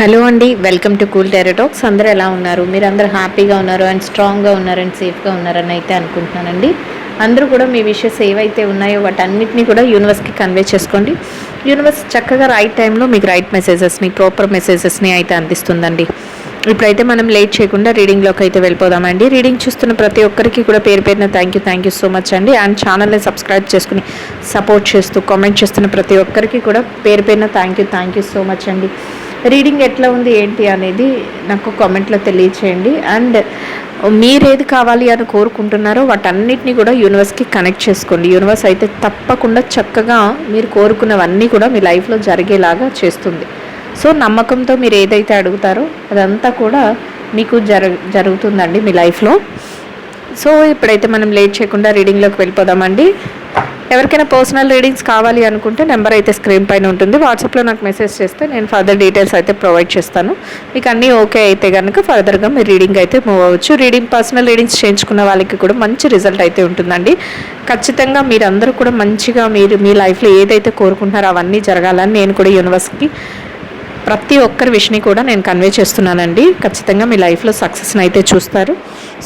Hello అండి welcome to cool టెరటాక్స్ అందరూ ఎలా ఉన్నారు? మీరు అందరూ హ్యాపీగా ఉన్నారు అండ్ స్ట్రాంగ్గా ఉన్నారు అండ్ సేఫ్గా ఉన్నారని అయితే అనుకుంటున్నానండి. అందరూ కూడా మీ విషయస్ ఏవైతే ఉన్నాయో వాటన్నిటిని కూడా యూనివర్స్కి కన్వే చేసుకోండి. యూనివర్స్ చక్కగా రైట్ టైంలో మీకు రైట్ మెసేజెస్ని ప్రాపర్ మెసేజెస్ని అయితే అందిస్తుందండి. ఇప్పుడైతే మనం లేట్ చేయకుండా రీడింగ్లోకి అయితే వెళ్ళిపోదామండి. రీడింగ్ చూస్తున్న ప్రతి ఒక్కరికి కూడా పేరు పేరున thank you thank you so much అండి. అండ్ ఛానల్ని సబ్స్క్రైబ్ చేసుకుని సపోర్ట్ చేస్తూ కామెంట్ చేస్తున్న ప్రతి ఒక్కరికి కూడా పేరు పేరున thank you thank you so much అండి. రీడింగ్ ఎట్లా ఉంది ఏంటి అనేది నాకు కామెంట్లో తెలియచేయండి. అండ్ మీరేది కావాలి అని కోరుకుంటున్నారో వాటన్నిటిని కూడా యూనివర్స్కి కనెక్ట్ చేసుకోండి. యూనివర్స్ అయితే తప్పకుండా చక్కగా మీరు కోరుకున్నవన్నీ కూడా మీ లైఫ్లో జరిగేలాగా చేస్తుంది. సో నమ్మకంతో మీరు ఏదైతే అడుగుతారో అదంతా కూడా మీకు జర జరుగుతుందండి మీ లైఫ్లో సో ఇప్పుడైతే మనం లేట్ చేయకుండా రీడింగ్లోకి వెళ్ళిపోదామండి. ఎవరికైనా పర్సనల్ రీడింగ్స్ కావాలి అనుకుంటే నెంబర్ అయితే స్క్రీన్ పైన ఉంటుంది. వాట్సాప్లో నాకు మెసేజ్ చేస్తే నేను ఫర్దర్ డీటెయిల్స్ అయితే ప్రొవైడ్ చేస్తాను. మీకు అన్నీ ఓకే అయితే కనుక ఫర్దర్గా మీరు రీడింగ్ అయితే మూవ్ అవ్వచ్చు. రీడింగ్ పర్సనల్ రీడింగ్స్ చేయించుకున్న వాళ్ళకి కూడా మంచి రిజల్ట్ అయితే ఉంటుందండి. ఖచ్చితంగా మీరందరూ కూడా మంచిగా మీరు మీ లైఫ్లో ఏదైతే కోరుకుంటున్నారో అవన్నీ జరగాలని నేను కూడా యూనివర్స్కి ప్రతి ఒక్కరి విషయాన్ని కూడా నేను కన్వే చేస్తున్నానండి. ఖచ్చితంగా మీ లైఫ్లో సక్సెస్ని అయితే చూస్తారు.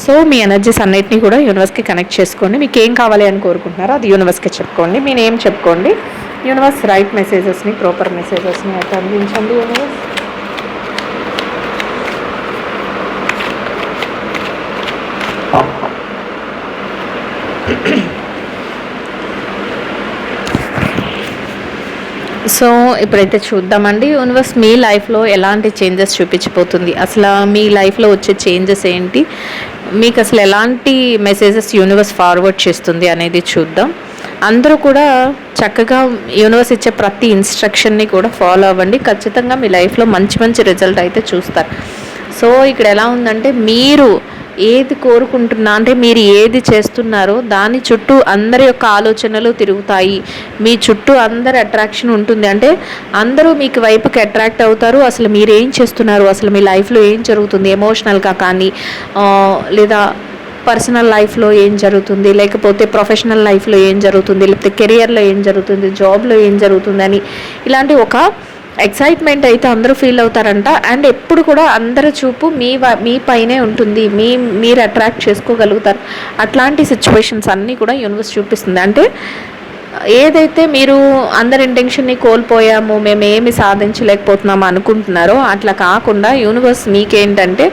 సో మీ ఎనర్జీస్ అన్నిటిని కూడా యూనివర్స్కి కనెక్ట్ చేసుకోండి. మీకు ఏం కావాలి అని కోరుకుంటున్నారో అది యూనివర్స్కి చెప్పుకోండి. మీ నేమ్ చెప్పుకోండి. యూనివర్స్ రైట్ మెసేజెస్ని ప్రాపర్ మెసేజెస్ని అయితే అందించండి యూనివర్స్ సో ఇప్పుడైతే చూద్దామండి యూనివర్స్ మీ లైఫ్లో ఎలాంటి చేంజెస్ చూపించిపోతుంది అసలు మీ లైఫ్లో వచ్చే చేంజెస్ ఏంటి? మీకు అసలు ఎలాంటి మెసేజెస్ యూనివర్స్ ఫార్వర్డ్ చేస్తుంది అనేది చూద్దాం. అందరూ కూడా చక్కగా యూనివర్స్ ఇచ్చే ప్రతి ఇన్స్ట్రక్షన్ని కూడా ఫాలో అవ్వండి. ఖచ్చితంగా మీ లైఫ్లో మంచి మంచి రిజల్ట్ అయితే చూస్తారు. సో ఇక్కడ ఎలా ఉందంటే మీరు ఏది కోరుకుంటున్నా అంటే మీరు ఏది చేస్తున్నారో దాని చుట్టూ అందరి యొక్క ఆలోచనలు తిరుగుతాయి. మీ చుట్టూ అందరి అట్రాక్షన్ ఉంటుంది. అంటే అందరూ మీకు వైపుకి అట్రాక్ట్ అవుతారు. అసలు మీరు ఏం చేస్తున్నారు? అసలు మీ లైఫ్లో ఏం జరుగుతుంది? ఎమోషనల్గా కానీ లేదా పర్సనల్ లైఫ్లో ఏం జరుగుతుంది? లేకపోతే ప్రొఫెషనల్ లైఫ్లో ఏం జరుగుతుంది? లేకపోతే కెరియర్లో ఏం జరుగుతుంది? జాబ్లో ఏం జరుగుతుంది అని ఇలాంటి ఒక ఎక్సైట్మెంట్ అయితే అందరూ ఫీల్ అవుతారంట. అండ్ ఎప్పుడు కూడా అందరి చూపు మీ మీ పైనే ఉంటుంది. మీ మీరు అట్రాక్ట్ చేసుకోగలుగుతారు. అట్లాంటి సిచ్యువేషన్స్ అన్నీ కూడా యూనివర్స్ చూపిస్తుంది. అంటే ఏదైతే మీరు అందరి ఇంటెన్షన్ని కోల్పోయాము మేము ఏమి సాధించలేకపోతున్నాము అనుకుంటున్నారో అట్లా కాకుండా యూనివర్స్ మీకేంటంటే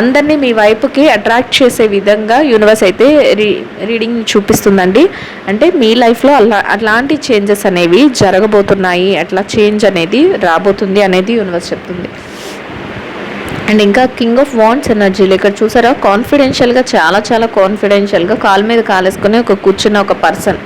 అందరినీ మీ వైపుకి అట్రాక్ట్ చేసే విధంగా యూనివర్స్ అయితే రీ రీడింగ్ చూపిస్తుందండి. అంటే మీ లైఫ్లో అలా అట్లాంటి చేంజెస్ అనేవి జరగబోతున్నాయి అట్లా చేంజ్ అనేది రాబోతుంది అనేది యూనివర్స్ చెప్తుంది. అండ్ ఇంకా కింగ్ ఆఫ్ వాంట్స్ ఎనర్జీలు ఇక్కడ చూసారా? కాన్ఫిడెన్షియల్గా చాలా చాలా కాన్ఫిడెన్షియల్గా కాలు మీద కాలేసుకుని ఒక కూర్చున్న ఒక పర్సన్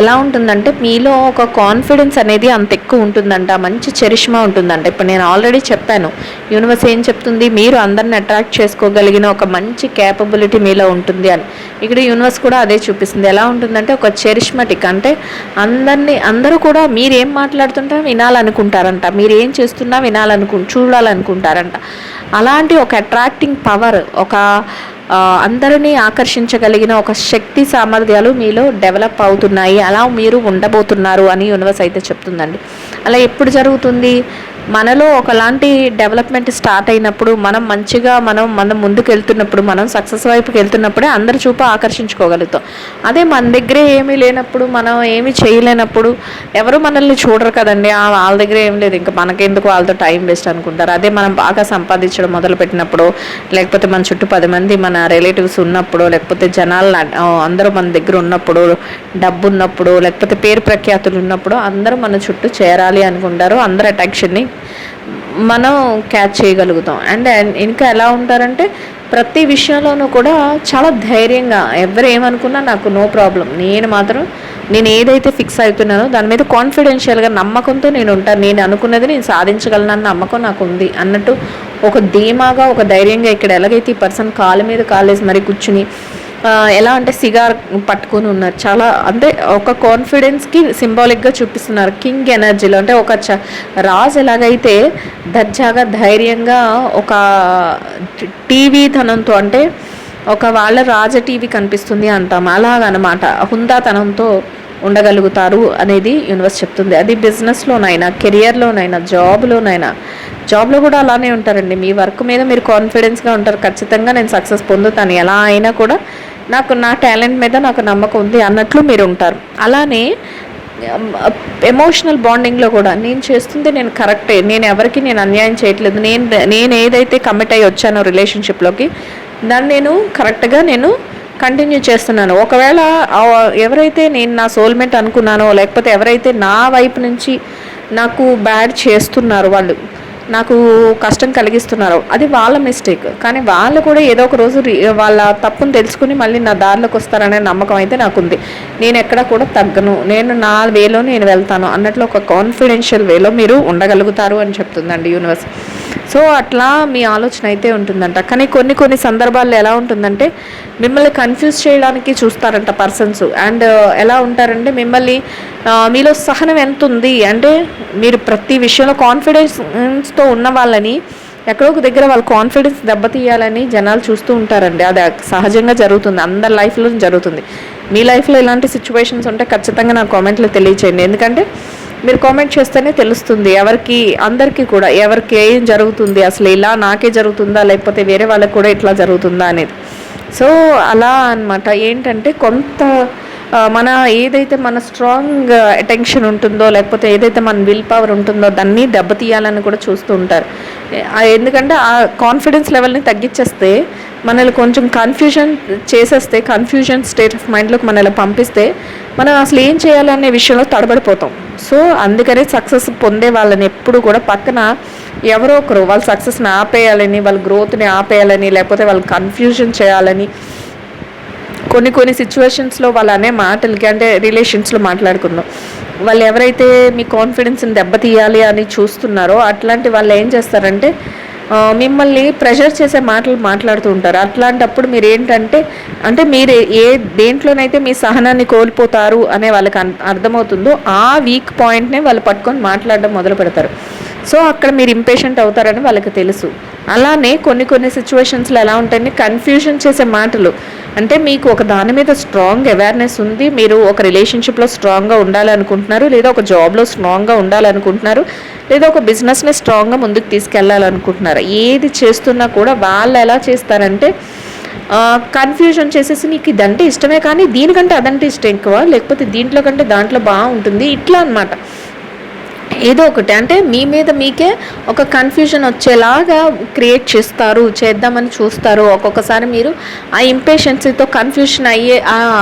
ఎలా ఉంటుందంటే మీలో ఒక కాన్ఫిడెన్స్ అనేది అంత ఎక్కువ ఉంటుందంట మంచి చరిష్మా ఉంటుందంట. ఇప్పుడు నేను ఆల్రెడీ చెప్పాను యూనివర్స్ ఏం చెప్తుంది? మీరు అందరిని అట్రాక్ట్ చేసుకోగలిగిన ఒక మంచి క్యాపబిలిటీ మీలో ఉంటుంది అని. ఇక్కడ యూనివర్స్ కూడా అదే చూపిస్తుంది. ఎలా ఉంటుందంటే ఒక చరిష్మటిక్ అంటే అందరినీ అందరూ కూడా మీరు ఏం మాట్లాడుతుంటే వినాలనుకుంటారంట. మీరు ఏం చేస్తున్నా వినాలనుకు చూడాలనుకుంటారంట. అలాంటి ఒక అట్రాక్టింగ్ పవర్ ఒక అందరినీ ఆకర్షించగలిగిన ఒక శక్తి సామర్థ్యాలు మీలో డెవలప్ అవుతున్నాయి. అలా మీరు ఉండబోతున్నారు అని యూనివర్స్ అయితే చెప్తుందండి. అలా ఎప్పుడు జరుగుతుంది? మనలో ఒకలాంటి డెవలప్మెంట్ స్టార్ట్ అయినప్పుడు మనం మంచిగా మనం మనం ముందుకు వెళ్తున్నప్పుడు మనం సక్సెస్ వైపుకి వెళ్తున్నప్పుడే అందరి చూపు ఆకర్షించుకోగలుగుతాం. అదే మన దగ్గరే ఏమీ లేనప్పుడు మనం ఏమీ చేయలేనప్పుడు ఎవరు మనల్ని చూడరు కదండి. వాళ్ళ దగ్గర ఏం లేదు. ఇంకా మనకెందుకు వాళ్ళతో టైం వేస్ట్ అనుకుంటారు. అదే మనం బాగా సంపాదించడం మొదలుపెట్టినప్పుడు లేకపోతే మన చుట్టూ పది మంది మన రిలేటివ్స్ ఉన్నప్పుడు లేకపోతే జనాలు అందరూ మన దగ్గర ఉన్నప్పుడు డబ్బు ఉన్నప్పుడు లేకపోతే పేరు ప్రఖ్యాతులు ఉన్నప్పుడు అందరూ మన చుట్టూ చేరాలి అనుకుంటారు. అందరు అట్రాక్షన్ని మనం క్యాచ్ చేయగలుగుతాం. అండ్ uh, ఇంకా ఎలా ఉంటారంటే ప్రతి విషయంలోనూ కూడా చాలా ధైర్యంగా ఎవరు ఏమనుకున్నా నాకు నో ప్రాబ్లం నేను మాత్రం నేను ఏదైతే ఫిక్స్ అవుతున్నానో దాని మీద కాన్ఫిడెన్షియల్గా నమ్మకంతో నేను ఉంటాను నేను అనుకున్నది నేను సాధించగలనన్న నమ్మకం నాకు ఉంది. అన్నట్టు ఒక ధీమాగా ఒక ధైర్యంగా ఇక్కడ ఎలాగైతే ఈ పర్సన్ కాళ్ళ మీద కాలేసి మరి కూర్చుని ఎలా అంటే సిగార్ పట్టుకొని ఉన్నారు. చాలా అంటే ఒక కాన్ఫిడెన్స్కి సింబాలిక్గా చూపిస్తున్నారు. కింగ్ ఎనర్జీలో అంటే ఒక చ రాజు ఎలాగైతే దర్జాగా ధైర్యంగా ఒక టీవీ తనంతో అంటే ఒక వాళ్ళ రాజ టీవీ కనిపిస్తుంది అంటాం. అలాగనమాట హుందాతనంతో ఉండగలుగుతారు అనేది యూనివర్స్ చెప్తుంది. అది బిజినెస్లోనైనా కెరియర్లోనైనా జాబ్లోనైనా జాబ్లో కూడా అలానే ఉంటారండి. మీ వర్క్ మీద మీరు కాన్ఫిడెన్స్గా ఉంటారు. ఖచ్చితంగా నేను సక్సెస్ పొందుతాను. ఎలా అయినా కూడా నాకు నా టాలెంట్ మీద నాకు నమ్మకం ఉంది అన్నట్లు మీరు ఉంటారు. అలానే ఎమోషనల్ బాండింగ్లో కూడా నేను చేస్తుంది నేను కరెక్టే నేను ఎవరికి నేను అన్యాయం చేయట్లేదు. నేను నేను ఏదైతే కమిట్ అయ్యి వచ్చానో రిలేషన్షిప్లోకి దాన్ని నేను కరెక్ట్గా నేను కంటిన్యూ చేస్తున్నాను. ఒకవేళ ఎవరైతే నేను నా సోల్మేట్ అనుకున్నానో లేకపోతే ఎవరైతే నా వైపు నుంచి నాకు బ్యాడ్ చేస్తున్నారు వాళ్ళు నాకు కష్టం కలిగిస్తున్నారు. అది వాళ్ళ మిస్టేక్ కానీ వాళ్ళు కూడా ఏదో ఒక రోజు వాళ్ళ తప్పును తెలుసుకుని మళ్ళీ నా దారిలోకి వస్తారనే నమ్మకం అయితే నాకుంది. నేను ఎక్కడ కూడా తగ్గను. నేను నా వేలో నేను వెళ్తాను అన్నట్లు ఒక కాన్ఫిడెన్షియల్ వేలో మీరు ఉండగలుగుతారు అని చెప్తుందండి యూనివర్స్ సో అట్లా మీ ఆలోచన అయితే ఉంటుందంట. కానీ కొన్ని కొన్ని సందర్భాల్లో ఎలా ఉంటుందంటే మిమ్మల్ని కన్ఫ్యూజ్ చేయడానికి చూస్తారంట పర్సన్స్ అండ్ uh, ఎలా ఉంటారంటే మిమ్మల్ని మీలో సహనం ఎంత ఉంది? అంటే మీరు ప్రతి విషయంలో కాన్ఫిడెన్స్తో ఉన్న వాళ్ళని ఎక్కడో ఒక దగ్గర వాళ్ళ కాన్ఫిడెన్స్ దెబ్బతీయాలని జనాలు చూస్తూ ఉంటారండి. అది సహజంగా జరుగుతుంది. అందరి లైఫ్లో జరుగుతుంది. మీ లైఫ్లో ఇలాంటి సిచ్యువేషన్స్ ఉంటే ఖచ్చితంగా నా కామెంట్లో తెలియచేయండి. ఎందుకంటే మీరు కామెంట్ చేస్తేనే తెలుస్తుంది. ఎవరికి అందరికీ కూడా ఎవరికి ఏం జరుగుతుంది అసలు ఇలా నాకే జరుగుతుందా లేకపోతే వేరే వాళ్ళకి కూడా ఇట్లా జరుగుతుందా అనేది. సో అలా అనమాట ఏంటంటే కొంత మన ఏదైతే మన స్ట్రాంగ్ అటెన్షన్ ఉంటుందో లేకపోతే ఏదైతే మన విల్ పవర్ ఉంటుందో దాన్ని దెబ్బతీయాలని కూడా చూస్తూ ఉంటారు. ఎందుకంటే ఆ కాన్ఫిడెన్స్ లెవెల్ని తగ్గించేస్తే మనల్ని కొంచెం కన్ఫ్యూజన్ చేసేస్తే కన్ఫ్యూజన్ స్టేట్ ఆఫ్ మైండ్లోకి మనల్ని పంపిస్తే మనం అసలు ఏం చేయాలనే విషయంలో తడబడిపోతాం. సో అందుకనే సక్సెస్ పొందే వాళ్ళని ఎప్పుడు కూడా పక్కన ఎవరో ఒకరు వాళ్ళ సక్సెస్ని ఆపేయాలని వాళ్ళ గ్రోత్ని ఆపేయాలని లేకపోతే వాళ్ళు కన్ఫ్యూజన్ చేయాలని కొన్ని కొన్ని సిచ్యువేషన్స్లో వాళ్ళు అనే మాటలకి అంటే రిలేషన్స్లో మాట్లాడుకుందాం. వాళ్ళు ఎవరైతే మీ కాన్ఫిడెన్స్ని దెబ్బతీయాలి అని చూస్తున్నారో అట్లాంటి వాళ్ళు ఏం చేస్తారంటే మిమ్మల్ని ప్రెషర్ చేసే మాటలు మాట్లాడుతూ ఉంటారు. అట్లాంటప్పుడు మీరు ఏంటంటే అంటే మీరు ఏ దేంట్లోనైతే మీ సహనాన్ని కోల్పోతారు అనే వాళ్ళకి అర్థమవుతుందో ఆ వీక్ పాయింట్నే వాళ్ళు పట్టుకొని మాట్లాడడం మొదలు పెడతారు సో అక్కడ మీరు ఇంపేషెంట్ అవుతారని వాళ్ళకి తెలుసు. అలానే కొన్ని కొన్ని సిచ్యువేషన్స్లో ఎలా ఉంటాయని కన్ఫ్యూజన్ చేసే మాటలు. అంటే మీకు ఒక దాని మీద స్ట్రాంగ్ అవేర్నెస్ ఉంది మీరు ఒక రిలేషన్షిప్లో స్ట్రాంగ్గా ఉండాలనుకుంటున్నారు లేదా ఒక జాబ్లో స్ట్రాంగ్గా ఉండాలనుకుంటున్నారు లేదా ఒక బిజినెస్ని స్ట్రాంగ్గా ముందుకు తీసుకెళ్ళాలనుకుంటున్నారు. ఏది చేస్తున్నా కూడా వాళ్ళు ఎలా చేస్తారంటే కన్ఫ్యూజన్ చేసేసి నీకు ఇదంటే ఇష్టమే కానీ దీనికంటే అదంటే ఇష్టం ఎక్కువ లేకపోతే దీంట్లో కంటే దాంట్లో బాగుంటుంది ఇట్లా అనమాట ఏదో ఒకటి. అంటే మీ మీద మీకే ఒక కన్ఫ్యూజన్ వచ్చేలాగా క్రియేట్ చేస్తారు చేద్దామని చూస్తారు. ఒక్కొక్కసారి మీరు ఆ ఇంపేషన్సీతో కన్ఫ్యూషన్ అయ్యే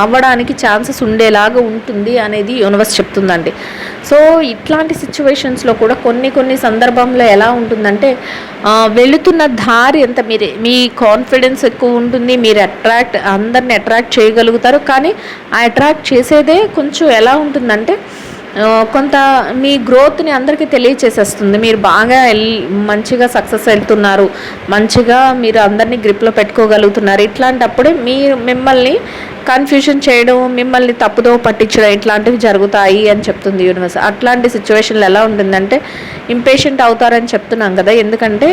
అవ్వడానికి ఛాన్సెస్ ఉండేలాగా ఉంటుంది అనేది యూనివర్స్ చెప్తుందండి. సో ఇట్లాంటి సిచ్యువేషన్స్లో కూడా కొన్ని కొన్ని సందర్భంలో ఎలా ఉంటుందంటే వెళుతున్న దారి ఎంత మీరు మీ కాన్ఫిడెన్స్ ఎక్కువ ఉంటుంది మీరు అట్రాక్ట్ అందరిని అట్రాక్ట్ చేయగలుగుతారు. కానీ ఆ అట్రాక్ట్ చేసేదే కొంచెం ఎలా ఉంటుందంటే కొంత మీ గ్రోత్ని అందరికీ తెలియచేసేస్తుంది. మీరు బాగా మంచిగా సక్సెస్ వెళ్తున్నారు. మంచిగా మీరు అందరినీ గ్రిప్లో పెట్టుకోగలుగుతున్నారు. ఇట్లాంటప్పుడే మీ మిమ్మల్ని కన్ఫ్యూషన్ చేయడం మిమ్మల్ని తప్పుదో పట్టించడం ఇట్లాంటివి జరుగుతాయి అని చెప్తుంది యూనివర్స్. అట్లాంటి సిచ్యువేషన్లు ఎలా ఉంటుందంటే ఇంపేషెంట్ అవుతారని చెప్తున్నాం కదా. ఎందుకంటే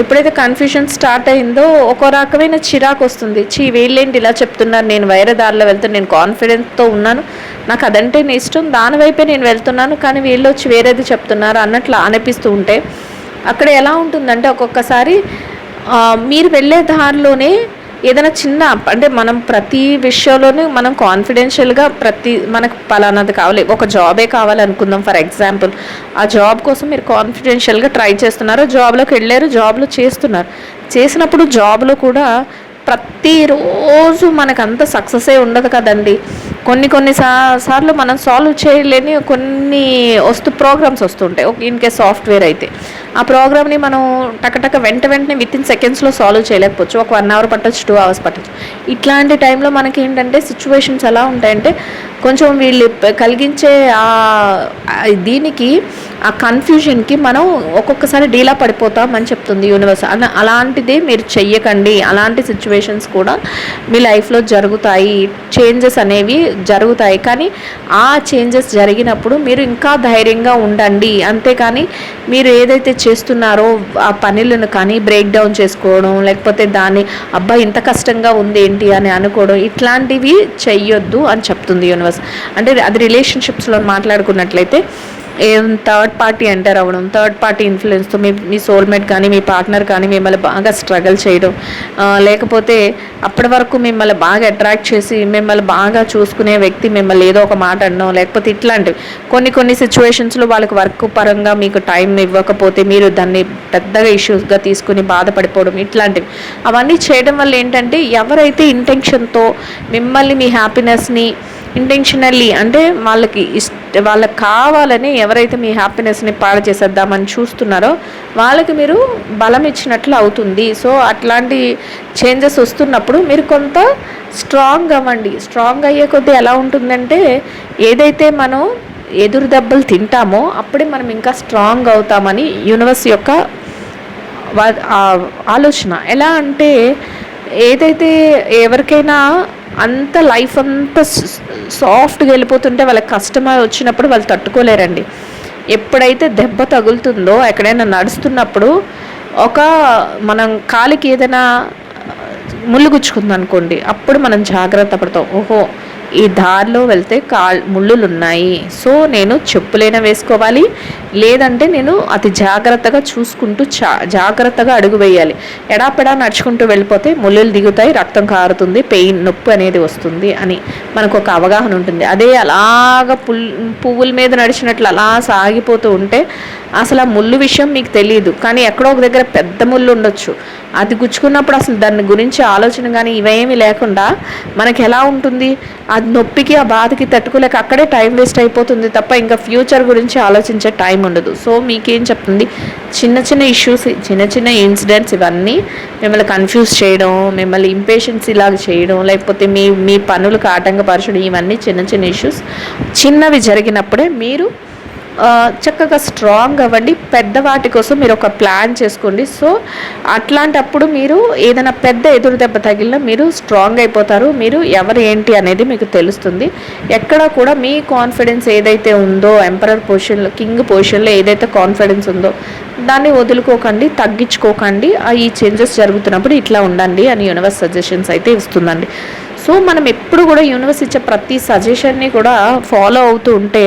ఎప్పుడైతే కన్ఫ్యూషన్ స్టార్ట్ అయిందో ఒక రకమైన చిరాకు వస్తుంది. చీ వీళ్ళేంటి ఇలా చెప్తున్నారు? నేను వేరే దారిలో వెళ్తే నేను కాన్ఫిడెన్స్తో ఉన్నాను. నాకు అదంటే ఇష్టం దానివైపే నేను వెళ్తున్నాను కానీ వీళ్ళు వచ్చి వేరేది చెప్తున్నారు అన్నట్లు అనిపిస్తూ ఉంటే అక్కడ ఎలా ఉంటుందంటే ఒక్కొక్కసారి మీరు వెళ్ళే దారిలోనే ఏదైనా చిన్న అంటే మనం ప్రతి విషయంలోనూ మనం కాన్ఫిడెన్షియల్గా ప్రతి మనకు పలానాది కావాలి ఒక జాబే కావాలనుకుందాం ఫర్ ఎగ్జాంపుల్ ఆ జాబ్ కోసం మీరు కాన్ఫిడెన్షియల్గా ట్రై చేస్తున్నారు జాబ్లోకి వెళ్ళారు జాబ్లో చేస్తున్నారు. చేసినప్పుడు జాబ్లో కూడా ప్రతిరోజు మనకంత సక్సెసే ఉండదు కదండి. కొన్ని కొన్ని సార్లు మనం సాల్వ్ చేయలేని కొన్ని వస్తు ప్రోగ్రామ్స్ వస్తుంటాయి. ఇన్ కేస్ సాఫ్ట్వేర్ అయితే. ఆ ప్రోగ్రామ్ని మనం టకటక వెంట వెంటనే విత్ ఇన్ సెకండ్స్లో సాల్వ్ చేయలేకపోవచ్చు. ఒక వన్ అవర్ పట్టచ్చు టూ అవర్స్ పట్టచ్చు. ఇట్లాంటి టైంలో మనకి ఏంటంటే సిచ్యువేషన్స్ ఎలా ఉంటాయంటే కొంచెం వీళ్ళు కలిగించే దీనికి ఆ కన్ఫ్యూజన్కి మనం ఒక్కొక్కసారి డీలా పడిపోతామని చెప్తుంది యూనివర్స్ అలాంటిదే మీరు చెయ్యకండి. అలాంటి సిచ్యువేషన్స్ కూడా మీ లైఫ్లో జరుగుతాయి. చేంజెస్ అనేవి జరుగుతాయి. కానీ ఆ చేంజెస్ జరిగినప్పుడు మీరు ఇంకా ధైర్యంగా ఉండండి. అంతేకాని మీరు ఏదైతే చేస్తున్నారో ఆ పనులను కానీ బ్రేక్ డౌన్ చేసుకోవడం లేకపోతే దాన్ని అబ్బా ఇంత కష్టంగా ఉంది ఏంటి? అని అనుకోవడం ఇట్లాంటివి చెయ్యొద్దు అని చెప్తుంది యూనివర్స్ యూనివర్స్. అంటే అది రిలేషన్షిప్స్లో మాట్లాడుకున్నట్లయితే ఏం థర్డ్ పార్టీ ఎంటర్ అవ్వడం థర్డ్ పార్టీ ఇన్ఫ్లుయెన్స్తో మీ మీ సోల్మేట్ కానీ మీ పార్ట్నర్ కానీ మిమ్మల్ని బాగా స్ట్రగుల్ చేయడం. లేకపోతే అప్పటి వరకు మిమ్మల్ని బాగా అట్రాక్ట్ చేసి మిమ్మల్ని బాగా చూసుకునే వ్యక్తి మిమ్మల్ని ఏదో ఒక మాట అనడం లేకపోతే ఇట్లాంటివి. కొన్ని కొన్ని సిచ్యువేషన్స్లో వాళ్ళకి వర్క్ పరంగా మీకు టైం ఇవ్వకపోతే మీరు దాన్ని పెద్దగా ఇష్యూస్గా తీసుకుని బాధపడిపోవడం ఇట్లాంటివి. అవన్నీ చేయడం వల్ల ఏంటంటే ఎవరైతే ఇంటెన్షన్తో మిమ్మల్ని మీ హ్యాపీనెస్ని ఇంటెన్షనల్లీ అంటే వాళ్ళకి ఇష్ట వాళ్ళకి కావాలని ఎవరైతే మీ హ్యాపీనెస్ని పాడు చేసేద్దామని చూస్తున్నారో వాళ్ళకి మీరు బలం ఇచ్చినట్లు అవుతుంది. సో అట్లాంటి చేంజెస్ వస్తున్నప్పుడు మీరు కొంత స్ట్రాంగ్ అవ్వండి. స్ట్రాంగ్ అయ్యే కొద్దీ ఎలా ఉంటుందంటే ఏదైతే మనం ఎదురు దెబ్బలు తింటామో అప్పుడే మనం ఇంకా స్ట్రాంగ్ అవుతామని యూనివర్స్ యొక్క ఆలోచన. ఎలా అంటే ఏదైతే ఎవరికైనా అంత లైఫ్ అంతా సాఫ్ట్గా వెళ్ళిపోతుంటే వాళ్ళకి కష్టమై వచ్చినప్పుడు వాళ్ళు తట్టుకోలేరండి. ఎప్పుడైతే దెబ్బ తగులుతుందో ఎక్కడైనా నడుస్తున్నప్పుడు ఒక మనం కాలికి ఏదైనా ముళ్ళు గుచ్చుకుంది అనుకోండి అప్పుడు మనం జాగ్రత్త పడతాం. ఓహో ఈ దారిలో వెళ్తే కాల్ ముళ్ళులు ఉన్నాయి సో నేను చెప్పులైనా వేసుకోవాలి. లేదంటే నేను అతి జాగ్రత్తగా చూసుకుంటూ చా జాగ్రత్తగా అడుగు వేయాలి. ఎడాపెడా నడుచుకుంటూ వెళ్ళిపోతే ముళ్ళులు దిగుతాయి రక్తం కారుతుంది పెయిన్ నొప్పి అనేది వస్తుంది అని మనకు ఒక అవగాహన ఉంటుంది. అదే అలాగ పుల్ పువ్వుల మీద నడిచినట్లు అలా సాగిపోతూ ఉంటే అసలు ఆ ముళ్ళు విషయం మీకు తెలియదు కానీ ఎక్కడో ఒక దగ్గర పెద్ద ముళ్ళు ఉండొచ్చు. అది గుచ్చుకున్నప్పుడు అసలు దాని గురించి ఆలోచన కానీ ఇవేమీ లేకుండా మనకి ఎలా ఉంటుంది? ఆ అది నొప్పికి ఆ బాధకి తట్టుకోలేక అక్కడే టైం వేస్ట్ అయిపోతుంది తప్ప ఇంకా ఫ్యూచర్ గురించి ఆలోచించే టైం ఉండదు. సో మీకేం చెప్తుంది? చిన్న చిన్న ఇష్యూస్ చిన్న చిన్న ఇన్సిడెంట్స్ ఇవన్నీ మిమ్మల్ని కన్ఫ్యూజ్ చేయడం మిమ్మల్ని ఇంపేషెన్స్ ఇలా చేయడం లేకపోతే మీ మీ పనులకు ఆటంకపరచడం ఇవన్నీ చిన్న చిన్న ఇష్యూస్. చిన్నవి జరిగినప్పుడే మీరు చక్కగా స్ట్రాంగ్ అవ్వండి. పెద్ద వాటి కోసం మీరు ఒక ప్లాన్ చేసుకోండి. సో అట్లాంటప్పుడు మీరు ఏదైనా పెద్ద ఎదురు దెబ్బ తగిలినా మీరు స్ట్రాంగ్ అయిపోతారు. మీరు ఎవరు ఏంటి అనేది మీకు తెలుస్తుంది. ఎక్కడ కూడా మీ కాన్ఫిడెన్స్ ఏదైతే ఉందో ఎంపరర్ పొజిషన్లో కింగ్ పొజిషన్లో ఏదైతే కాన్ఫిడెన్స్ ఉందో దాన్ని వదులుకోకండి తగ్గించుకోకండి. ఆ ఈ చేంజెస్ జరుగుతున్నప్పుడు ఇట్లా ఉండండి అని యూనివర్స్ సజెషన్స్ అయితే ఇస్తుందండి. సో మనం ఎప్పుడు కూడా యూనివర్స్ ఇచ్చే ప్రతి సజెషన్ని కూడా ఫాలో అవుతూ ఉంటే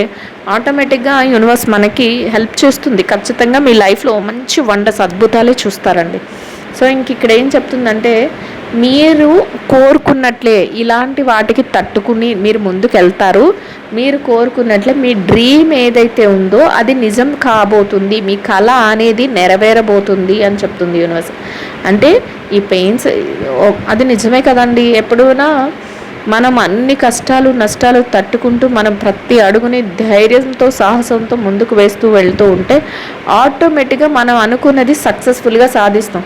ఆటోమేటిక్గా యూనివర్స్ మనకి హెల్ప్ చేస్తుంది. ఖచ్చితంగా మీ లైఫ్లో మంచి వండర్స్ అద్భుతాలే చూస్తారండి. సో ఇంక ఇక్కడ ఏం చెప్తుందంటే మీరు కోరుకున్నట్లే ఇలాంటి వాటికి తట్టుకుని మీరు ముందుకు వెళ్తారు మీరు కోరుకున్నట్లే మీ డ్రీమ్ ఏదైతే ఉందో అది నిజం కాబోతుంది. మీ కళ అనేది నెరవేరబోతుంది అని చెప్తుంది యూనివర్స్. అంటే ఈ పెయిన్స్ అది నిజమే కదండి. ఎప్పుడూనా మనం అన్ని కష్టాలు నష్టాలు తట్టుకుంటూ మనం ప్రతి అడుగుని ధైర్యంతో సాహసంతో ముందుకు వేస్తూ వెళ్తూ ఉంటే ఆటోమేటిక్గా మనం అనుకున్నది సక్సెస్ఫుల్గా సాధిస్తాం.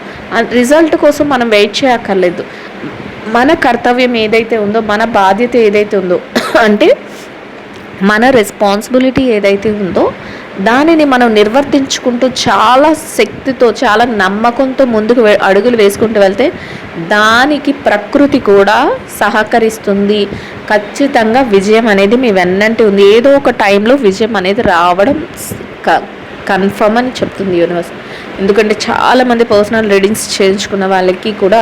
రిజల్ట్ కోసం మనం వెయిట్ చేయక్కర్లేదు. మన కర్తవ్యం ఏదైతే ఉందో మన బాధ్యత ఏదైతే ఉందో అంటే మన రెస్పాన్సిబిలిటీ ఏదైతే ఉందో దానిని మనం నిర్వర్తించుకుంటూ చాలా శక్తితో చాలా నమ్మకంతో ముందుకు అడుగులు వేసుకుంటూ వెళ్తే దానికి ప్రకృతి కూడా సహకరిస్తుంది. ఖచ్చితంగా విజయం అనేది మీ వెన్నంటి ఉంది. ఏదో ఒక టైంలో విజయం అనేది రావడం కన్ఫర్మ్ అని చెప్తుంది యూనివర్స్ ఎందుకంటే చాలామంది పర్సనల్ రీడింగ్స్ చేయించుకున్న వాళ్ళకి కూడా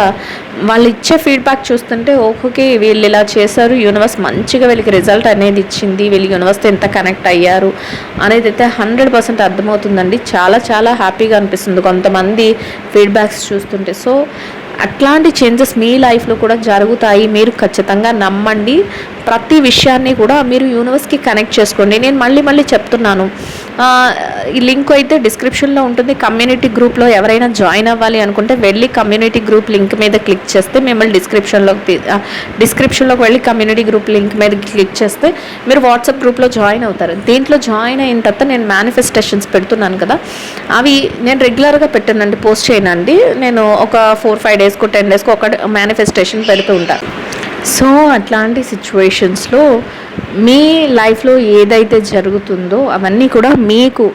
వాళ్ళు ఇచ్చే ఫీడ్బ్యాక్ చూస్తుంటే ఓకే వీళ్ళు ఇలా చేశారు యూనివర్స్ మంచిగా వీళ్ళకి రిజల్ట్ అనేది ఇచ్చింది వీళ్ళు యూనివర్స్తో ఎంత కనెక్ట్ అయ్యారు అనేది అయితే హండ్రెడ్ పర్సెంట్ అర్థమవుతుందండి. చాలా చాలా హ్యాపీగా అనిపిస్తుంది కొంతమంది ఫీడ్బ్యాక్స్ చూస్తుంటే. సో అట్లాంటి చేంజెస్ మీ లైఫ్లో కూడా జరుగుతాయి. మీరు ఖచ్చితంగా నమ్మండి. ప్రతి విషయాన్ని కూడా మీరు యూనివర్స్కి కనెక్ట్ చేసుకోండి. నేను మళ్ళీ మళ్ళీ చెప్తున్నాను. ఈ లింక్ అయితే డిస్క్రిప్షన్లో ఉంటుంది. కమ్యూనిటీ గ్రూప్లో ఎవరైనా జాయిన్ అవ్వాలి అనుకుంటే వెళ్ళి కమ్యూనిటీ గ్రూప్ లింక్ మీద క్లిక్ చేస్తే మిమ్మల్ని డిస్క్రిప్షన్లోకి డిస్క్రిప్షన్లోకి వెళ్ళి కమ్యూనిటీ గ్రూప్ లింక్ మీద క్లిక్ చేస్తే మీరు వాట్సాప్ గ్రూప్లో జాయిన్ అవుతారు. దీంట్లో జాయిన్ అయిన తర్వాత నేను మేనిఫెస్టేషన్స్ పెడుతున్నాను కదా అవి నేను రెగ్యులర్గా పెట్టానండి పోస్ట్ చేయనండి. నేను ఒక ఫోర్ ఫైవ్ డేస్కు టెన్ డేస్కు ఒక మేనిఫెస్టేషన్ పెడుతూ ఉంటాను. సో అట్లాంటి సిచ్యువేషన్స్లో మీ లైఫ్లో ఏదైతే జరుగుతుందో అవన్నీ కూడా మీకు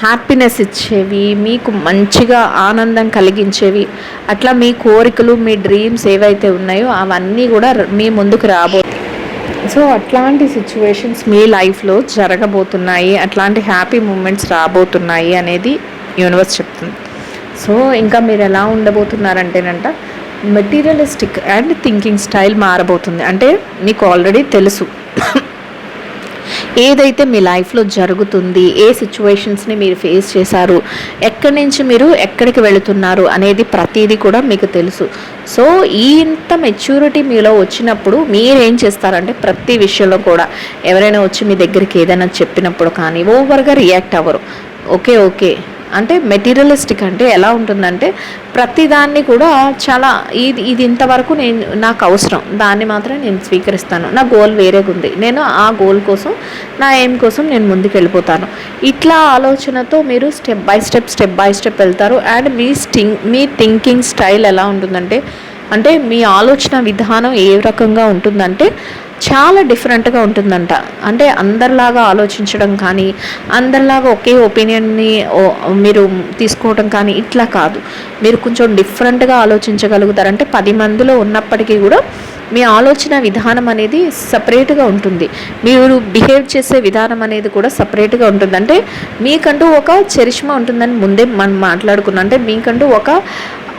హ్యాపీనెస్ ఇచ్చేవి మీకు మంచిగా ఆనందం కలిగించేవి అట్లా మీ కోరికలు మీ డ్రీమ్స్ ఏవైతే ఉన్నాయో అవన్నీ కూడా మీ ముందుకు రాబో సో అట్లాంటి సిచ్యువేషన్స్ మీ లైఫ్లో జరగబోతున్నాయి అట్లాంటి హ్యాపీ మూమెంట్స్ రాబోతున్నాయి అనేది యూనివర్స్ చెప్తుంది. సో ఇంకా మీరు ఎలా ఉండబోతున్నారంటేనంట మెటీరియలిస్టిక్ అండ్ థింకింగ్ స్టైల్ మారబోతుంది. అంటే మీకు ఆల్రెడీ తెలుసు. ఏదైతే మీ లైఫ్లో జరుగుతుంది ఏ సిచ్యువేషన్స్ని మీరు ఫేస్ చేశారు ఎక్కడి నుంచి మీరు ఎక్కడికి వెళుతున్నారు అనేది ప్రతిదీ కూడా మీకు తెలుసు. సో ఈ ఇంత మెచ్యూరిటీ మీలో వచ్చినప్పుడు మీరేం చేస్తారంటే ప్రతి విషయంలో కూడా ఎవరైనా వచ్చి మీ దగ్గరికి ఏదైనా చెప్పినప్పుడు కానీ ఓవర్గా రియాక్ట్ అవ్వరు. Okay okay. అంటే మెటీరియలిస్టిక్ అంటే ఎలా ఉంటుందంటే ప్రతిదాన్ని కూడా చాలా ఇది ఇది ఇంతవరకు నేను నాకు అవసరం. దాన్ని మాత్రం నేను స్వీకరిస్తాను. నా గోల్ వేరేగా ఉంది. నేను ఆ గోల్ కోసం నా ఎయిమ్ కోసం నేను ముందుకు వెళ్ళిపోతాను ఇట్లా ఆలోచనతో మీరు step by step step by step వెళ్తారు. అండ్ మీ స్టింగ్ మీ థింకింగ్ స్టైల్ ఎలా ఉంటుందంటే అంటే మీ ఆలోచన విధానం ఏ రకంగా ఉంటుందంటే చాలా డిఫరెంట్గా ఉంటుందంట. అంటే అందరిలాగా ఆలోచించడం కానీ అందరిలాగా ఒకే ఒపీనియన్ని మీరు తీసుకోవడం కానీ ఇట్లా కాదు. మీరు కొంచెం డిఫరెంట్గా ఆలోచించగలుగుతారంటే పది మందిలో ఉన్నప్పటికీ కూడా మీ ఆలోచన విధానం అనేది సపరేట్గా ఉంటుంది. మీరు బిహేవ్ చేసే విధానం అనేది కూడా సపరేట్గా ఉంటుంది. అంటే మీకంటూ ఒక చరిష్మా ఉంటుందని ముందే మనం మాట్లాడుకున్నాం. అంటే మీకంటూ ఒక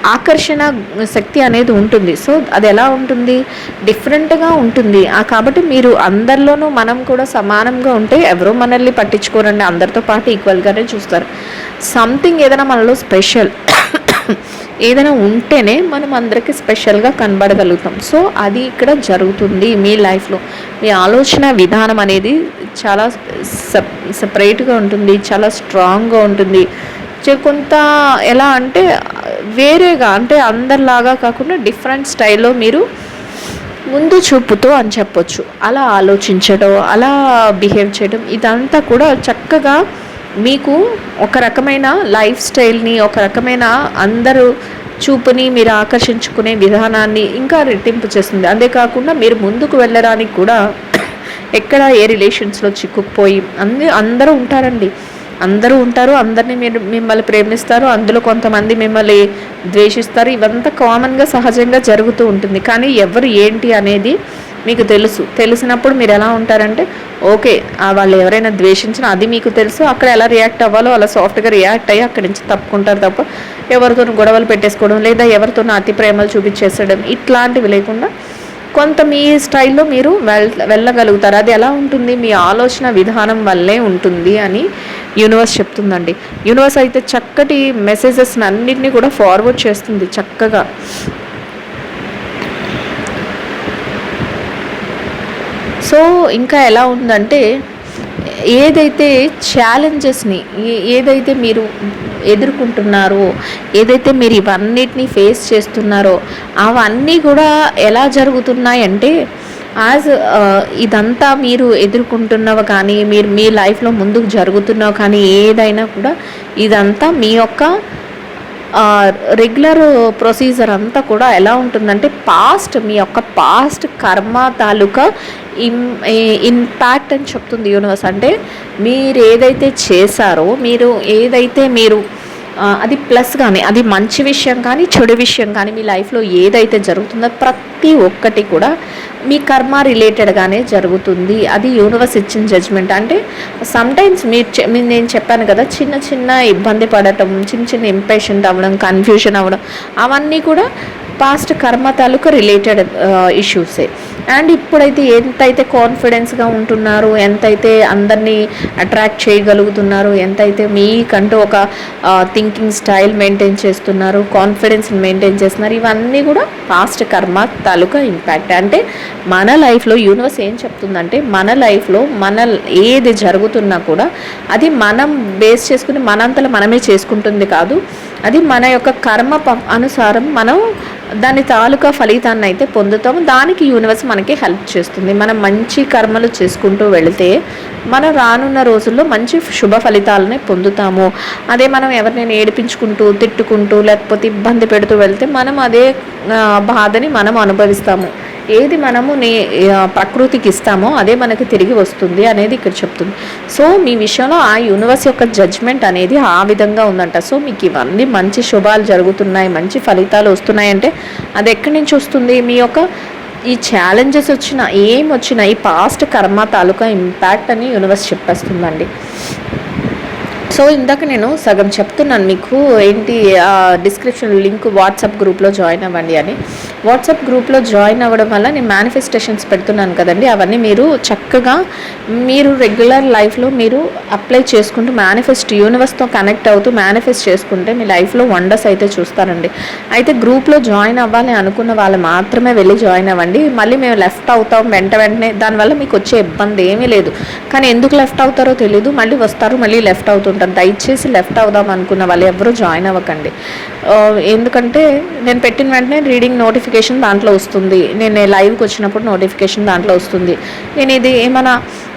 ఆకర్షణ శక్తి అనేది ఉంటుంది. సో అది ఎలా ఉంటుంది? డిఫరెంట్గా ఉంటుంది. కాబట్టి మీరు అందరిలోనూ మనం కూడా సమానంగా ఉంటే ఎవరో మనల్ని పట్టించుకోరండి. అందరితో పాటు ఈక్వల్గానే చూస్తారు. సంథింగ్ ఏదైనా మనలో స్పెషల్ ఏదైనా ఉంటేనే మనం అందరికీ స్పెషల్గా కనబడగలుగుతాం. సో అది ఇక్కడ జరుగుతుంది మీ లైఫ్లో. మీ ఆలోచన విధానం అనేది చాలా సప్ సపరేట్గా ఉంటుంది. చాలా స్ట్రాంగ్గా ఉంటుంది. కొంత ఎలా అంటే వేరేగా అంటే అందరిలాగా కాకుండా డిఫరెంట్ స్టైల్లో మీరు ముందు చూపుతో అని చెప్పొచ్చు. అలా ఆలోచించడం అలా బిహేవ్ చేయడం ఇదంతా కూడా చక్కగా మీకు ఒక రకమైన లైఫ్ స్టైల్ని ఒక రకమైన అందరూ చూపుని మీరు ఆకర్షించుకునే విధానాన్ని ఇంకా రెట్టింపు చేస్తుంది. అంతేకాకుండా మీరు ముందుకు వెళ్ళడానికి కూడా ఎక్కడ ఏ రిలేషన్స్లో చిక్కుకుపోయి అన్ని అందరూ ఉంటారండి. అందరూ ఉంటారు అందరినీ మీరు మిమ్మల్ని ప్రేమిస్తారు అందులో కొంతమంది మిమ్మల్ని ద్వేషిస్తారు. ఇవంతా కామన్గా సహజంగా జరుగుతూ ఉంటుంది. కానీ ఎవరు ఏంటి అనేది మీకు తెలుసు. తెలిసినప్పుడు మీరు ఎలా ఉంటారంటే ఓకే వాళ్ళు ఎవరైనా ద్వేషించినా అది మీకు తెలుసు. అక్కడ ఎలా రియాక్ట్ అవ్వాలో అలా సాఫ్ట్గా రియాక్ట్ అయ్యి అక్కడి నుంచి తప్పుకుంటారు తప్ప ఎవరితో గొడవలు పెట్టేసుకోవడం లేదా ఎవరితో అతి ప్రేమలు చూపించేసడం ఇట్లాంటివి లేకుండా కొంత మీ స్టైల్లో మీరు వెళ్ వెళ్ళగలుగుతారు. అది ఎలా ఉంటుంది? మీ ఆలోచన విధానం వల్లే ఉంటుంది అని యూనివర్స్ చెప్తుందండి. యూనివర్స్ అయితే చక్కటి మెసేజెస్ అన్నింటినీ కూడా ఫార్వర్డ్ చేస్తుంది చక్కగా. సో ఇంకా ఎలా ఉందంటే ఏదైతే ఛాలెంజెస్ని ఏదైతే మీరు ఎదుర్కొంటున్నారో ఏదైతే మీరు ఇవన్నిటిని ఫేస్ చేస్తున్నారో అవన్నీ కూడా ఎలా జరుగుతున్నాయంటే యాజ్ ఇదంతా మీరు ఎదుర్కొంటున్నవి కానీ మీరు మీ లైఫ్లో ముందుకు జరుగుతున్నవి కానీ ఏదైనా కూడా ఇదంతా మీ యొక్క రెగ్యులర్ ప్రొసీజర్ అంతా కూడా ఎలా ఉంటుందంటే పాస్ట్ మీ యొక్క పాస్ట్ కర్మ తాలూకా ఇం ఇంపాక్ట్ అని చెప్తుంది యూనివర్స్ అంటే మీరు ఏదైతే చేశారో మీరు ఏదైతే మీరు అది ప్లస్ కానీ అది మంచి విషయం కానీ చెడు విషయం కానీ మీ లైఫ్లో ఏదైతే జరుగుతుందో ప్రతి ఒక్కటి కూడా మీ కర్మ రిలేటెడ్గానే జరుగుతుంది. అది యూనివర్స్ ఇచ్చిన జడ్జ్మెంట్ అంటే సమ్టైమ్స్ మీరు నేను చెప్పాను కదా చిన్న చిన్న ఇబ్బంది పడటం చిన్న చిన్న ఇంపేషెంట్ అవ్వడం కన్ఫ్యూషన్ అవ్వడం అవన్నీ కూడా పాస్ట్ కర్మ తాలూకు రిలేటెడ్ ఇష్యూసే అండ్ ఇప్పుడైతే ఎంతైతే కాన్ఫిడెన్స్గా ఉంటున్నారు ఎంతైతే అందరినీ అట్రాక్ట్ చేయగలుగుతున్నారు ఎంతైతే మీకంటూ ఒక థింకింగ్ స్టైల్ మెయింటైన్ చేస్తున్నారు కాన్ఫిడెన్స్ మెయింటైన్ చేస్తున్నారు ఇవన్నీ కూడా పాస్ట్ కర్మ తాలూకా ఇంపాక్ట్ అంటే మన లైఫ్లో యూనివర్స్ ఏం చెప్తుందంటే మన లైఫ్లో మన ఏది జరుగుతున్నా కూడా అది మనం బేస్ చేసుకుని మనంతలో మనమే చేసుకుంటుంది కాదు. అది మన యొక్క కర్మ అనుసారం మనం దాని తాలూకా ఫలితాన్ని అయితే పొందుతాము. దానికి యూనివర్స్ మనకి హెల్ప్ చేస్తుంది. మనం మంచి కర్మలు చేసుకుంటూ వెళితే మనం రానున్న రోజుల్లో మంచి శుభ ఫలితాలని పొందుతాము. అదే మనం ఎవరినైనా ఏడిపించుకుంటూ తిట్టుకుంటూ లేకపోతే ఇబ్బంది పెడుతూ వెళ్తే మనం అదే బాధని మనం అనుభవిస్తాము. ఏది మనము నే ప్రకృతికి ఇస్తామో అదే మనకి తిరిగి వస్తుంది అనేది ఇక్కడ చెప్తుంది. సో మీ విషయంలో ఆ యూనివర్స్ యొక్క జడ్జ్మెంట్ అనేది ఆ విధంగా ఉందంట. సో మీకు ఇవన్నీ మంచి శుభాలు జరుగుతున్నాయి మంచి ఫలితాలు వస్తున్నాయంటే అది ఎక్కడి నుంచి వస్తుంది? మీ యొక్క ఈ ఛాలెంజెస్ వచ్చిన ఏం వచ్చినా ఈ పాస్ట్ కర్మ తాలూకా ఇంపాక్ట్ అని యూనివర్స్ చెప్పేస్తుందండి. సో ఇందాక నేను సగం చెప్తున్నాను మీకు ఏంటి డిస్క్రిప్షన్ లింక్ వాట్సాప్ గ్రూప్లో జాయిన్ అవ్వండి అని. వాట్సాప్ గ్రూప్లో జాయిన్ అవ్వడం వల్ల నేను మేనిఫెస్టేషన్స్ పెడుతున్నాను కదండి. అవన్నీ మీరు చక్కగా మీరు రెగ్యులర్ లైఫ్లో మీరు అప్లై చేసుకుంటూ మేనిఫెస్ట్ యూనివర్స్తో కనెక్ట్ అవుతూ మేనిఫెస్ట్ చేసుకుంటే మీ లైఫ్లో వండర్స్ అయితే చూస్తారండి. అయితే గ్రూప్లో జాయిన్ అవ్వాలి అనుకున్న వాళ్ళు మాత్రమే వెళ్ళి జాయిన్ అవ్వండి. మళ్ళీ మేము లెఫ్ట్ అవుతాం వెంట వెంటనే. దానివల్ల మీకు వచ్చే ఇబ్బంది ఏమీ లేదు. కానీ ఎందుకు లెఫ్ట్ అవుతారో తెలియదు మళ్ళీ వస్తారు మళ్ళీ లెఫ్ట్ అవుతుంటారు. దయచేసి లెఫ్ట్ అవుదాం అనుకున్న వాళ్ళు ఎవరు జాయిన్ అవ్వకండి. ఎందుకంటే నేను పెట్టిన వెంటనే రీడింగ్ నోటిఫికేషన్ దాంట్లో వస్తుంది. నేను లైవ్కి వచ్చినప్పుడు నోటిఫికేషన్ దాంట్లో వస్తుంది. నేను ఇది ఏమైనా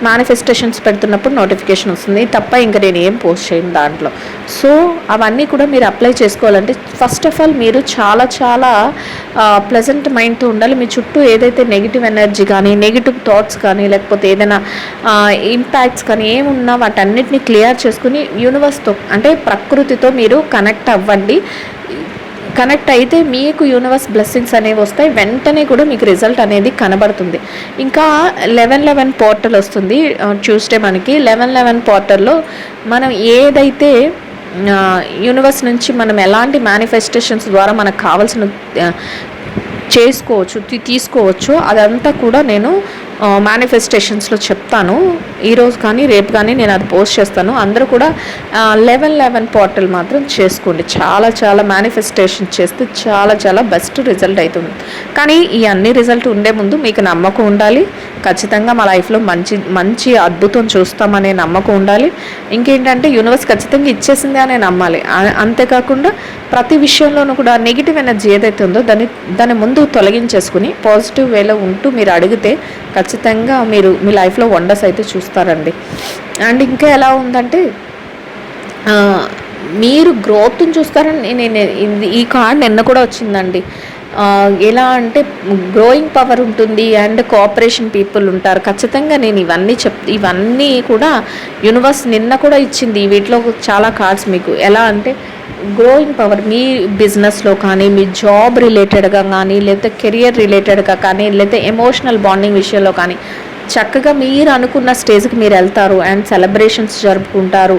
మేనిఫెస్టేషన్స్ పెడుతున్నప్పుడు నోటిఫికేషన్ వస్తుంది. తప్ప ఇంకా నేను ఏం పోస్ట్ చేయను దాంట్లో. సో అవన్నీ కూడా మీరు అప్లై చేసుకోవాలంటే ఫస్ట్ ఆఫ్ ఆల్ మీరు చాలా చాలా ప్లెజెంట్ మైండ్తో ఉండాలి. మీ చుట్టూ ఏదైతే నెగిటివ్ ఎనర్జీ కానీ నెగిటివ్ థాట్స్ కానీ లేకపోతే ఏదైనా ఇంపాక్ట్స్ కానీ ఏమున్నా వాటన్నిటిని క్లియర్ చేసుకుని యూనివర్స్తో అంటే ప్రకృతితో మీరు కనెక్ట్ అవ్వండి. కనెక్ట్ అయితే మీకు యూనివర్స్ బ్లెస్సింగ్స్ అనేవి వస్తాయి. వెంటనే కూడా మీకు రిజల్ట్ అనేది కనబడుతుంది. ఇంకా లెవెన్ లెవెన్ పోర్టల్ వస్తుంది. ట్యూస్డే మనకి లెవెన్ లెవెన్ పోర్టల్లో మనం ఏదైతే యూనివర్స్ నుంచి మనం ఎలాంటి మేనిఫెస్టేషన్స్ ద్వారా మనకు కావాల్సిన చేసుకోవచ్చు తీసుకోవచ్చు అదంతా కూడా నేను మేనిఫెస్టేషన్స్లో చెప్తాను. ఈరోజు కానీ రేపు కానీ నేను అది పోస్ట్ చేస్తాను. అందరూ కూడా లెవెన్ లెవెన్ పోర్టల్ మాత్రం చేసుకోండి. చాలా చాలా మేనిఫెస్టేషన్ చేస్తే చాలా చాలా బెస్ట్ రిజల్ట్ అవుతుంది కానీ ఈ అన్ని రిజల్ట్ ఉండే ముందు మీకు నమ్మకం ఉండాలి. ఖచ్చితంగా మా లైఫ్లో మంచి మంచి అద్భుతం చూస్తామనే నమ్మకం ఉండాలి. ఇంకేంటంటే యూనివర్స్ ఖచ్చితంగా ఇచ్చేసింది అనే నమ్మాలి. అంతేకాకుండా ప్రతి విషయంలోనూ కూడా నెగిటివ్ ఎనర్జీ ఏదైతే ఉందో దాన్ని దాని ముందు తొలగించేసుకుని పాజిటివ్ వేలో ఉంటూ మీరు అడిగితే ఖచ్చితంగా మీరు మీ లైఫ్లో వండర్స్ అయితే చూస్తారండి. అండ్ ఇంకా ఎలా ఉందంటే మీరు గ్రోత్ని చూస్తారని నేను ఈ కార్డ్ నిన్న కూడా వచ్చిందండి. ఎలా అంటే గ్రోయింగ్ పవర్ ఉంటుంది అండ్ కోఆపరేషన్ పీపుల్ ఉంటారు. ఖచ్చితంగా నేను ఇవన్నీ చెప్ ఇవన్నీ కూడా యూనివర్స్ నిన్న కూడా ఇచ్చింది. వీటిలో చాలా కార్డ్స్ మీకు ఎలా అంటే గ్రోయింగ్ పవర్ మీ బిజినెస్లో కానీ మీ జాబ్ రిలేటెడ్గా కానీ లేకపోతే కెరియర్ రిలేటెడ్గా కానీ లేకపోతే ఎమోషనల్ బాండింగ్ విషయంలో కానీ చక్కగా మీరు అనుకున్న స్టేజ్కి మీరు వెళ్తారు అండ్ సెలబ్రేషన్స్ జరుపుకుంటారు.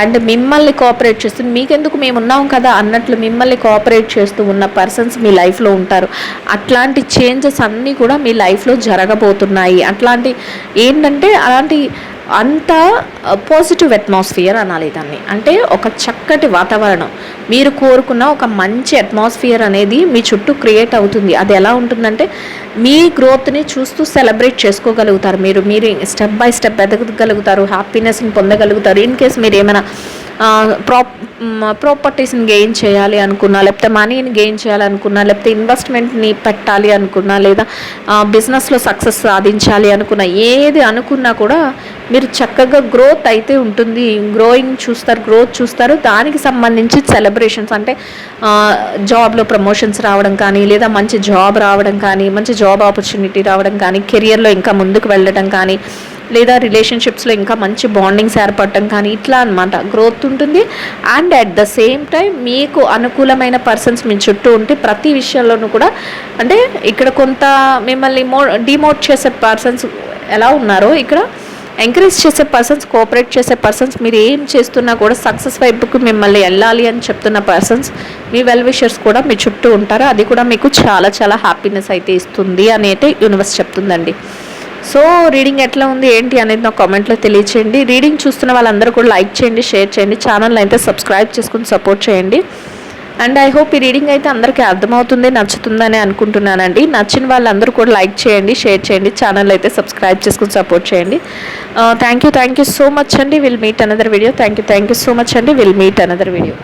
అండ్ మిమ్మల్ని కోఆపరేట్ చేస్తూ మీకెందుకు మేము ఉన్నాం కదా అన్నట్లు మిమ్మల్ని కోఆపరేట్ చేస్తూ ఉన్న పర్సన్స్ మీ లైఫ్లో ఉంటారు. అట్లాంటి చేంజెస్ అన్నీ కూడా మీ లైఫ్లో జరగబోతున్నాయి. అట్లాంటి ఏంటంటే అలాంటి అంత పాజిటివ్ అట్మాస్ఫియర్ అనాలి దాన్ని. అంటే ఒక చక్కటి వాతావరణం. మీరు కోరుకున్న ఒక మంచి అట్మాస్ఫియర్ అనేది మీ చుట్టూ క్రియేట్ అవుతుంది. అది ఎలా ఉంటుందంటే మీ గ్రోత్ని చూస్తూ సెలబ్రేట్ చేసుకోగలుగుతారు మీరు. మీరు స్టెప్ బై స్టెప్ ఎదగగలుగుతారు హ్యాపీనెస్ని పొందగలుగుతారు. ఇన్ కేస్ మీరు ఏమైనా ప్రాప్ ప్రాపర్టీస్ని గెయిన్ చేయాలి అనుకున్నా లేకపోతే మనీని గెయిన్ చేయాలనుకున్నా లేకపోతే ఇన్వెస్ట్మెంట్ని పెట్టాలి అనుకున్నా లేదా బిజినెస్లో సక్సెస్ సాధించాలి అనుకున్నా ఏది అనుకున్నా కూడా మీరు చక్కగా గ్రోత్ అయితే ఉంటుంది. గ్రోయింగ్ చూస్తారు గ్రోత్ చూస్తారు. దానికి సంబంధించి సెలబ్రేషన్స్ అంటే జాబ్లో ప్రమోషన్స్ రావడం కానీ లేదా మంచి జాబ్ రావడం కానీ మంచి జాబ్ ఆపర్చునిటీ రావడం కానీ కెరియర్లో ఇంకా ముందుకు వెళ్ళడం కానీ లేదా రిలేషన్షిప్స్లో ఇంకా మంచి బాండింగ్స్ ఏర్పడటం కానీ ఇట్లా అనమాట గ్రోత్ ఉంటుంది. And at the same time మీకు అనుకూలమైన పర్సన్స్ మీ చుట్టూ ఉంటే ప్రతి విషయంలోనూ కూడా అంటే ఇక్కడ కొంత మిమ్మల్ని మో డిమోట్ చేసే పర్సన్స్ ఎలా ఉన్నారో ఇక్కడ ఎంకరేజ్ చేసే పర్సన్స్ కోఆపరేట్ చేసే పర్సన్స్ మీరు ఏం చేస్తున్నా కూడా సక్సెస్ వైపుకి మిమ్మల్ని వెళ్ళాలి అని చెప్తున్న పర్సన్స్ మీ వెల్ విషర్స్ కూడా మీ చుట్టూ ఉంటారు. అది కూడా మీకు చాలా చాలా హ్యాపీనెస్ అయితే ఇస్తుంది అని అయితే యూనివర్స్ చెప్తుందండి. సో రీడింగ్ ఎట్లా ఉంది ఏంటి అనేది నాకు కామెంట్లో తెలియచేయండి. రీడింగ్ చూస్తున్న వాళ్ళందరూ కూడా లైక్ చేయండి షేర్ చేయండి ఛానల్ అయితే సబ్స్క్రైబ్ చేసుకుని సపోర్ట్ చేయండి. అండ్ ఐ హోప్ ఈ రీడింగ్ అయితే అందరికీ అర్థమవుతుంది నచ్చుతుందని అనుకుంటున్నానండి. నచ్చిన వాళ్ళందరూ కూడా లైక్ చేయండి షేర్ చేయండి ఛానల్ అయితే సబ్స్క్రైబ్ చేసుకుని సపోర్ట్ చేయండి. Thank you thank you so much అండి. Will meet another video thank you thank you so much అండి. Will meet another video